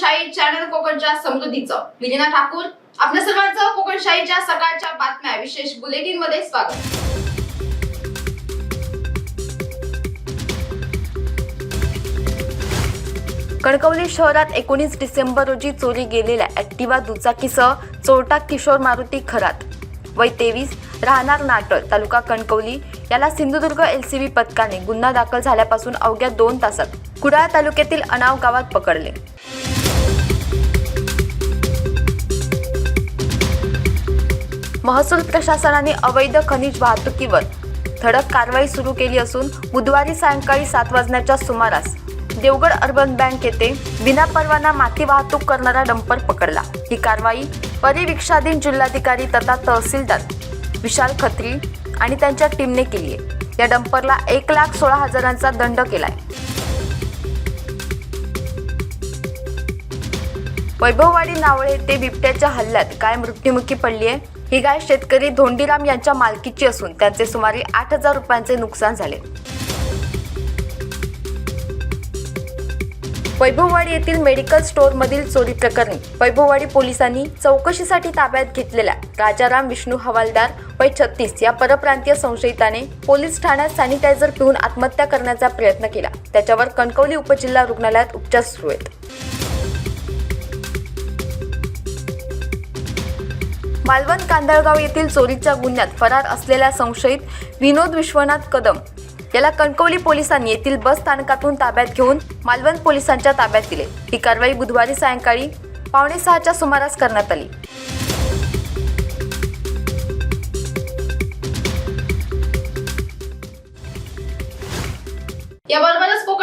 कोकणच्या समृद्धीचं. विलिना ठाकूर आपल्या सर्वांचं कोकणशाहीच्या सकाळच्या बातम्या. विशेष बुलेटिनमध्ये स्वागत. कणकवली शहरात एकोणीस डिसेंबर रोजी चोरी गेलेल्या ॲक्टिवा दुचाकीसह चोरटा किशोर मारुती खरात. वय तेवीस राहणार नाटळ तालुका कणकवली. याला सिंधुदुर्ग एल सी बी पथकाने गुन्हा दाखल झाल्यापासून अवघ्या दोन तासात. कुडाळ तालुक्यातील अनाव गावात पकडले. महसूल प्रशासनाने अवैध खनिज वाहतुकीवर धडक कारवाई सुरू केली असून बुधवारी सायंकाळी सात वाजण्याच्या सुमारास देवगड अर्बन बँक येथे विनापरवाना माती वाहतूक करणारा डंपर पकडला. ही कारवाई परिविक्षाधीन जिल्हाधिकारी तथा तहसीलदार विशाल खत्री आणि त्यांच्या टीमने केली आहे. या डंपरला एक लाख सोळा हजारांचा दंड केलाय. वैभववाडी नावळे ते बिबट्याच्या हल्ल्यात गाय मृत्युमुखी पडली आहे ही गाय शेतकरी धोंडीराम यांच्या मालकीची असून त्यांचे सुमारे आठ हजार रुपयांचे नुकसान झाले. वैभववाडी येथील मेडिकल स्टोअरमधील चोरी प्रकरणी वैभववाडी पोलिसांनी चौकशीसाठी ताब्यात घेतलेल्या राजाराम विष्णू हवालदार वय छत्तीस या परप्रांतीय संशयिताने पोलीस ठाण्यात सॅनिटायझर पिऊन आत्महत्या करण्याचा प्रयत्न केला. त्याच्यावर कणकवली उपजिल्हा रुग्णालयात उपचार सुरू आहेत. मालवण कांदळगाव येथील चोरीच्या गुन्ह्यात फरार असलेल्या संशयित विनोद विश्वनाथ कदम. याला कणकवली पोलिसांनी येथील बस स्थानकातून ताब्यात घेऊन मालवण पोलिसांच्या ताब्यात दिले. ही कारवाई बुधवारी सायंकाळी पावणे सहाच्या सुमारास करण्यात आली. याबरोबरच